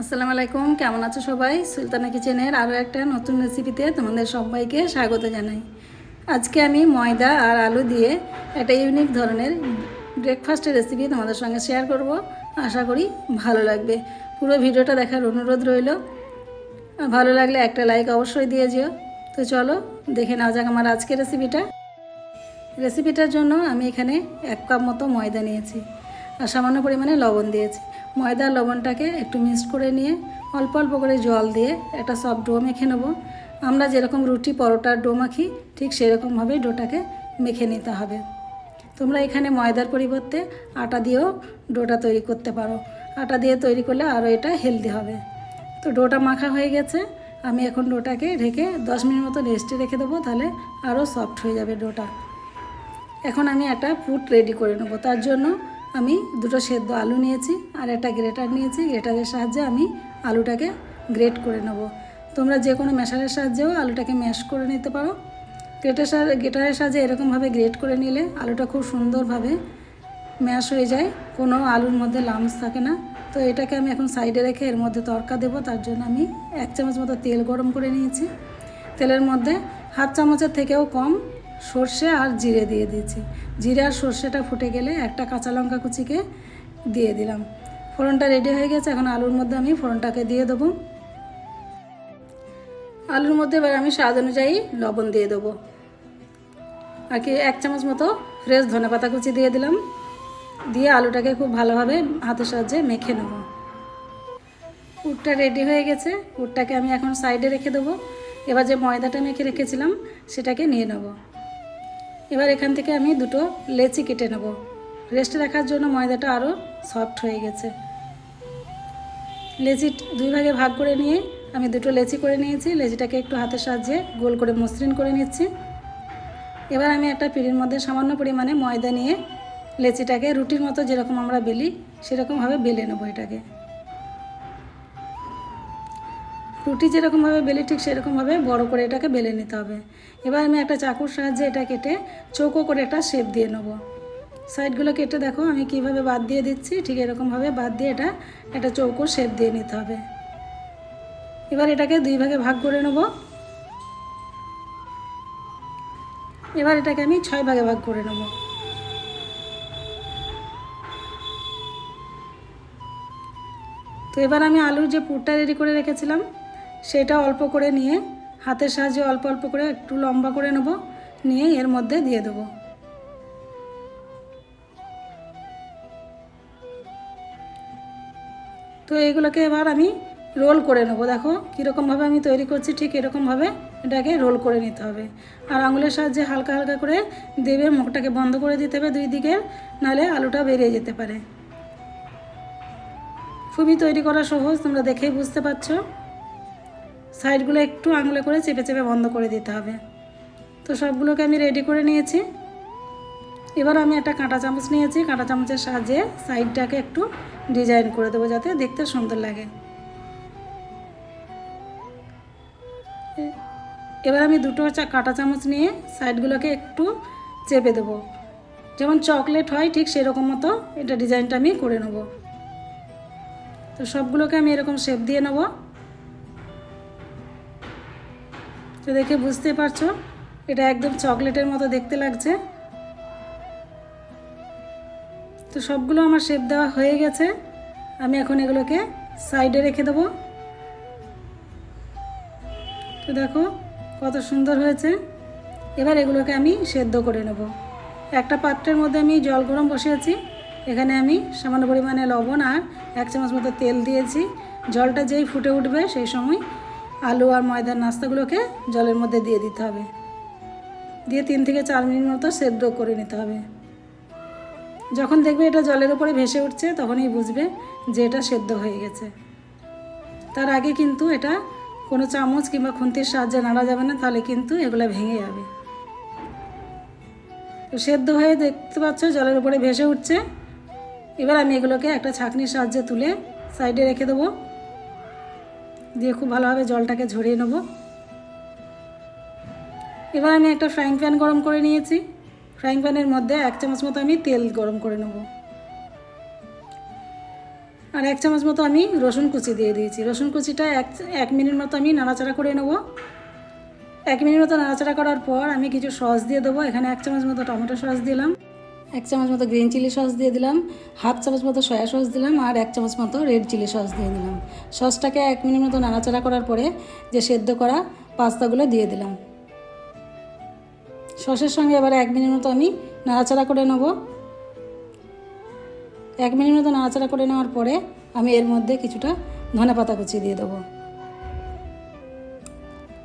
আসসালামু আলাইকুম, কেমন আছো সবাই? সুলতানা কিচেনের আরও একটা নতুন রেসিপিতে তোমাদের সবাইকে স্বাগত জানাই। আজকে আমি ময়দা আর আলু দিয়ে একটা ইউনিক ধরনের ব্রেকফাস্টের রেসিপি তোমাদের সঙ্গে শেয়ার করব। আশা করি ভালো লাগবে। পুরো ভিডিওটা দেখার অনুরোধ রইল। ভালো লাগলে একটা লাইক অবশ্যই দিয়ে যেও। তো চলো, দেখে নেওয়া যাক আমার আজকের রেসিপিটা রেসিপিটার জন্য আমি এখানে এক কাপ মতো ময়দা নিয়েছি। আর সামান্য পরিমাণে লবণ দিয়েছি। ময়দা লবণটাকে একটু মিক্সড করে নিয়ে অল্প অল্প করে জল দিয়ে একটা সফট ডো মেখে নেব। আমরা যেরকম রুটি পরোটার ডো মাখি, ঠিক সেরকমভাবে ডোটাকে মেখে নিতে হবে। তোমরা এখানে ময়দার পরিবর্তে আটা দিয়েও ডোটা তৈরি করতে পারো। আটা দিয়ে তৈরি করলে আরও এটা হেলদি হবে। তো ডোটা মাখা হয়ে গেছে। আমি এখন ডোটাকে ঢেকে দশ মিনিট মতো রেস্টে রেখে দেবো, তাহলে আরও সফট হয়ে যাবে ডোটা এখন আমি একটা পুট রেডি করে নেব। তার জন্য আমি দুটো সেদ্ধ আলু নিয়েছি আর একটা গ্রেটার নিয়েছি। গ্রেটারের সাহায্যে আমি আলুটাকে গ্রেট করে নেব। তোমরা যে কোনো মেশারের সাহায্যেও আলুটাকে ম্যাশ করে নিতে পারো। গ্রেটার গ্রেটারের সাহায্যে এরকমভাবে গ্রেট করে নিলে আলুটা খুব সুন্দরভাবে ম্যাশ হয়ে যায়। কোনো আলুর মধ্যে লামস থাকে না। তো এটাকে আমি এখন সাইডে রেখে এর মধ্যে তরকা দেবো। তার জন্য আমি এক চামচ মতো তেল গরম করে নিয়েছি। তেলের মধ্যে হাফ চামচের থেকেও কম সর্ষে আর জিরে দিয়ে দিয়েছি। জিরে আর সর্ষেটা ফুটে গেলে একটা কাঁচা লঙ্কা কুচিকে দিয়ে দিলাম। ফোড়নটা রেডি হয়ে গেছে, এখন আলুর মধ্যে আমি ফোড়নটাকে দিয়ে দেবো। আলুর মধ্যে এবার আমি স্বাদ অনুযায়ী লবণ দিয়ে দেবো। আর কি, এক চামচ মতো ফ্রেশ ধনে পাতা কুচি দিয়ে দিলাম। দিয়ে আলুটাকে খুব ভালোভাবে হাতের সাহায্যে মেখে নেব। পুরটা রেডি হয়ে গেছে। পুরটাকে আমি এখন সাইডে রেখে দেবো। এবার যে ময়দাটা মেখে রেখেছিলাম, সেটাকে নিয়ে নেব। এবার এখান থেকে আমি দুটো লেচি কেটে নেব। রেস্টে রাখার জন্য ময়দাটা আরও সফট হয়ে গেছে। লেচি দুই ভাগে ভাগ করে নিয়ে আমি দুটো লেচি করে নিয়েছি। লেচিটাকে একটু হাতের সাহায্যে গোল করে মসৃণ করে নিচ্ছি। এবার আমি একটা পিঁড়ির মধ্যে সামান্য পরিমাণে ময়দা নিয়ে লেচিটাকে রুটির মতো যেরকম আমরা বেলি, সেরকমভাবে বেলে নেব এটাকে। রুটি যেরকমভাবে বেলে ঠিক সেরকমভাবে বড় করে এটাকে বেলে নিতে হবে। এবার আমি একটা চাকুর সাহায্যে এটা কেটে চৌকো করে একটা শেপ দিয়ে নেব। সাইডগুলো কেটে দেখো, আমি কীভাবে বাদ দিয়ে দিচ্ছি, ঠিক এরকমভাবে বাদ দিয়ে এটা, একটা চৌকো শেপ দিয়ে নিতে হবে। এবার এটাকে দুই ভাগে ভাগ করে নেব। এবার এটাকে আমি ছয় ভাগে ভাগ করে নেব। তো এবার আমি আলুর যে পুরটা রেডি করে রেখেছিলাম সেটা অল্প করে নিয়ে, হাতের সাহায্যে অল্প অল্প করে একটু লম্বা করে নেব, নিয়ে এর মধ্যে দিয়ে দেবো। তো এইগুলোকে এবার আমি রোল করে নেব। দেখো কীরকমভাবে আমি তৈরি করছি, ঠিক এরকমভাবে এটাকে রোল করে নিতে হবে। আর আঙুলের সাহায্যে হালকা হালকা করে দেবে, মুখটাকে বন্ধ করে দিতে হবে দুই দিকে, নাহলে আলুটা বেরিয়ে যেতে পারে। খুবই তৈরি করা সহজ, তোমরা দেখেই বুঝতে পারছ। সাইডগুলো একটু আঙুলে করে চেপে চেপে বন্ধ করে দিতে হবে। তো সবগুলোকে আমি রেডি করে নিয়েছি। এবার আমি একটা কাঁটা চামচ নিয়েছি। কাঁটা চামচের সাহায্যে সাইডটাকে একটু ডিজাইন করে দেবো যাতে দেখতে সুন্দর লাগে। এবার আমি দুটো কাঁটা চামচ নিয়ে সাইডগুলোকে একটু চেপে দেবো। যেমন চকলেট হয়, ঠিক সেরকম মতো এটা ডিজাইনটা আমি করে নেব। তো সবগুলোকে আমি এরকম শেপ দিয়ে নেব। তো দেখে বুঝতে পারছ, এটা একদম চকলেটের মতো দেখতে লাগছে। তো সবগুলো আমার শেপ দেওয়া হয়ে গেছে। আমি এখন এগুলোকে সাইডে রেখে দেবো। তো দেখো কত সুন্দর হয়েছে। এবার এগুলোকে আমি সেদ্ধ করে নেব। একটা পাত্রের মধ্যে আমি জল গরম বসিয়েছি। এখানে আমি সামান্য পরিমাণে লবণ আর এক চামচ মতো তেল দিয়েছি। জলটা যেই ফুটে উঠবে সেই সময় আলু আর ময়দার নাস্তাগুলোকে জলের মধ্যে দিয়ে দিতে হবে। দিয়ে তিন থেকে চার মিনিট মতো সেদ্ধ করে নিতে হবে। যখন দেখবে এটা জলের উপরে ভেসে উঠছে, তখনই বুঝবে যে এটা সেদ্ধ হয়ে গেছে। তার আগে কিন্তু এটা কোনো চামচ কিংবা খুন্তির সাহায্যে নাড়া যাবে না, তাহলে কিন্তু এগুলো ভেঙে যাবে। তো সেদ্ধ হয়ে দেখতে পাচ্ছ জলের উপরে ভেসে উঠছে। এবার আমি এগুলোকে একটা ছাঁকনির সাহায্যে তুলে সাইডে রেখে দেবো। দিয়ে খুব ভালোভাবে জলটাকে ঝরিয়ে নেব। এবার আমি একটা ফ্রাইং প্যান গরম করে নিয়েছি। ফ্রাইং প্যানের মধ্যে এক চামচ মতো আমি তেল গরম করে নেব। আর এক চামচ মতো আমি রসুন কুচি দিয়ে দিয়েছি। রসুন কুচিটা এক এক মিনিট মতো আমি নাড়াচাড়া করে নেব। এক মিনিট মতো নাড়াচাড়া করার পর আমি কিছু সস দিয়ে দেবো। এখানে এক চামচ মতো টমেটো সস দিলাম। এক চামচ মতো গ্রিন চিলি সস দিয়ে দিলাম, হাফ চামচ মতো সয়া সস দিলাম আর এক চামচ মতো রেড চিলি সস দিয়ে দিলাম। সসটাকে এক মিনিট মতো নাড়াচাড়া করার পরে যে সেদ্ধ করা পাস্তাগুলো দিয়ে দিলাম। সসের সঙ্গে এবার এক মিনিট মতো আমি নাড়াচাড়া করে নেব। এক মিনিট মতো নাড়াচাড়া করে নেওয়ার পরে আমি এর মধ্যে কিছুটা ধনে পাতা কুচি দিয়ে দেবো।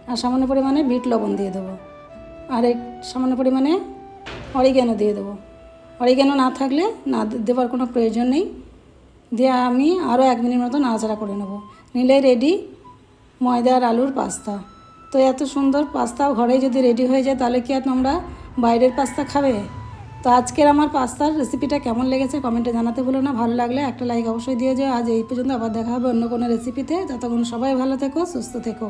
আর সামান্য পরিমাণে বিট লবণ দিয়ে দেবো। আর এক সামান্য পরিমাণে অরিগ্যানো দিয়ে দেবো। অরিগ্যানো না থাকলে না দেওয়ার কোনো প্রয়োজন নেই। দিয়ে আমি আরও এক মিনিট মতো নাড়াচাড়া করে নেব। নিলে রেডি ময়দা আর আলুর পাস্তা। তো এত সুন্দর পাস্তা ঘরেই যদি রেডি হয়ে যায়, তাহলে কি আর তোমরা বাইরের পাস্তা খাবে? তো আজকের আমার পাস্তার রেসিপিটা কেমন লেগেছে কমেন্টে জানাতে ভুলো না। ভালো লাগলে একটা লাইক অবশ্যই দিয়ে যাও। আজ এই পর্যন্ত আবার দেখা হবে অন্য কোনো রেসিপিতে ততক্ষণ সবাই ভালো থেকো, সুস্থ থেকো।